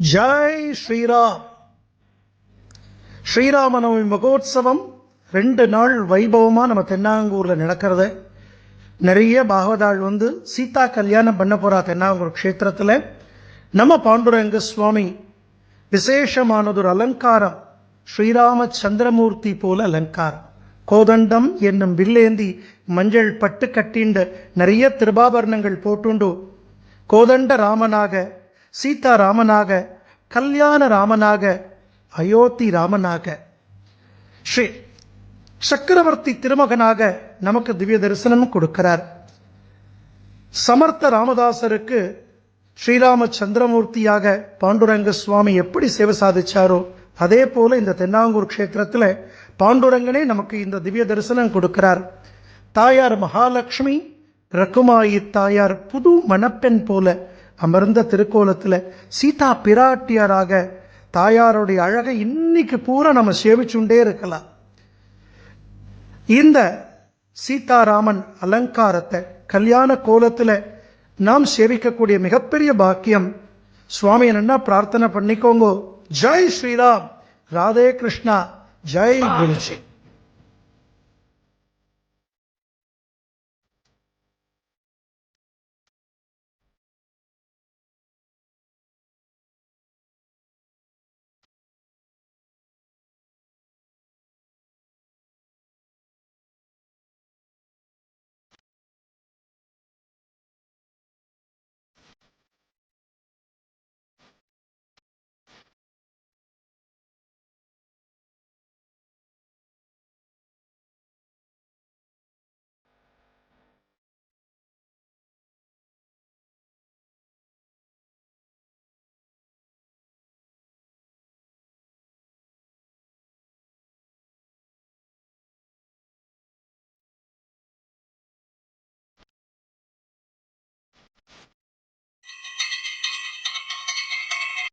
Joy Sriram. Sri Rama Navami மகோத்சவம் ரெண்டு நாள் வைபவமாக நம்ம தென்னாங்கூரில் நடக்கிறது. நிறைய பாகவதாள் வந்து சீதா கல்யாணம் பண்ண போகிறா தென்னாங்கூர் க்ஷேத்திரத்தில். நம்ம பாண்டுரங்க சுவாமி விசேஷமானது ஒரு அலங்காரம். ஸ்ரீராம சந்திரமூர்த்தி போல அலங்காரம் கோதண்டம் என்னும் வில்லேந்தி மஞ்சள் பட்டு கட்டிண்டு நிறைய திருபாபரணங்கள் போட்டுண்டு. கோதண்ட ராமனாக சீதா ராமனாக கல்யாண ராமனாக அயோத்தி ராமனாக. ஸ்ரீ சக்கரவர்த்தி திருமகனாக நமக்கு திவ்ய தரிசனம் கொடுக்கிறார். சமர்த்த ராமதாசருக்கு ஸ்ரீராம சந்திரமூர்த்தியாக பாண்டுரங்க சுவாமி எப்படி சேவை சாதிச்சாரோ அதே போல் இந்த தென்னாங்கூர் க்ஷேத்திரத்தில் பாண்டுரங்கனே நமக்கு இந்த திவ்ய தரிசனம் கொடுக்கிறார். தாயார் மகாலட்சுமி ரகுமாயி தாயார் புது மணப்பெண் போல அமர்ந்த திருக்கோலத்தில் சீதா பிராட்டியாராக தாயாருடைய அழகை இன்னைக்கு பூரா நம்ம சேவிச்சுண்டே இருக்கலாம். இந்த சீதாராமன் அலங்காரத்தை கல்யாண கோலத்தில் நாம் சேவிக்கக்கூடிய மிகப்பெரிய பாக்கியம் சுவாமி என்ன பிரார்த்தனை பண்ணிக்கோங்கோ. ஜெய் ஸ்ரீராம் ராதே கிருஷ்ணா ஜெய் குருஜி